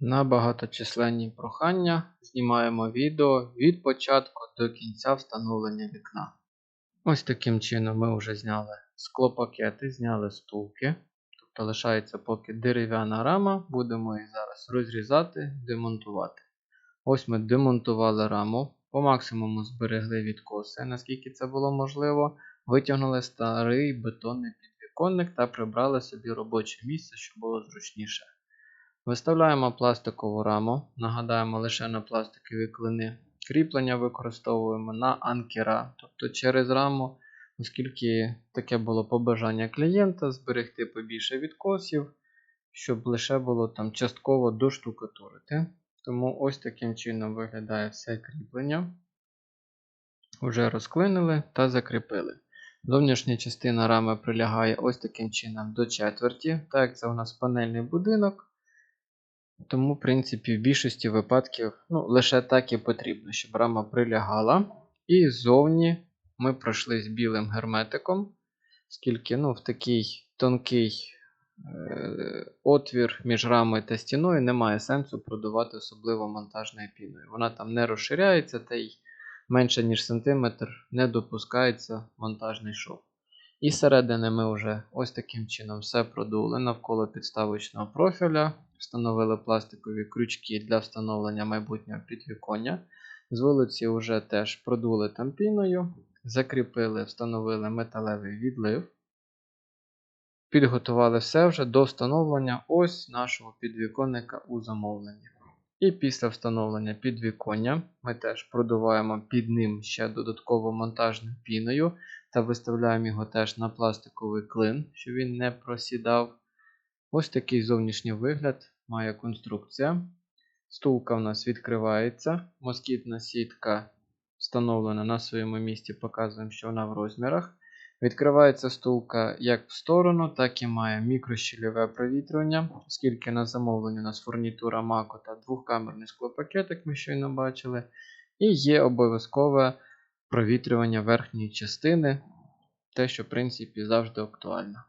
На багаточисленні прохання знімаємо відео від початку до кінця встановлення вікна. Ось таким чином ми вже зняли склопакети, зняли стулки. Тобто лишається поки дерев'яна рама, будемо її зараз розрізати, демонтувати. Ось ми демонтували раму, по максимуму зберегли відкоси, наскільки це було можливо. Витягнули старий бетонний підвіконник та прибрали собі робоче місце, щоб було зручніше. Виставляємо пластикову раму, нагадаємо лише на пластикові клини. Кріплення використовуємо на анкера, тобто через раму, оскільки таке було побажання клієнта зберегти побільше відкосів, щоб лише було там частково доштукатурити. Тому ось таким чином виглядає все кріплення. Уже розклинили та закріпили. Зовнішня частина рами прилягає ось таким чином до четверті, так як це у нас панельний будинок. Тому, в принципі, в більшості випадків ну, лише так і потрібно, щоб рама прилягала. І ззовні ми пройшли з білим герметиком, оскільки ну, в такий тонкий е, отвір між рамою та стіною немає сенсу продувати особливо монтажною піною. Вона там не розширяється, та й менше ніж сантиметр не допускається монтажний шов. І зсередини ми вже ось таким чином все продули навколо підставочного профіля, встановили пластикові крючки для встановлення майбутнього підвіконня. З вулиці вже теж продули там піною, закріпили, встановили металевий відлив. Підготували все вже до встановлення ось нашого підвіконника у замовленні. І після встановлення підвіконня ми теж продуваємо під ним ще додатково монтажною піною та виставляємо його теж на пластиковий клин, щоб він не просідав. Ось такий зовнішній вигляд має конструкція. Стулка в нас відкривається, москітна сітка встановлена на своєму місці, показуємо, що вона в розмірах. Відкривається стулка як в сторону, так і має мікрощільове провітрювання, оскільки на замовленні у нас фурнітура Мако та двохкамерний склопакет, як ми щойно бачили. І є обов'язкове провітрювання верхньої частини, те, що в принципі завжди актуально.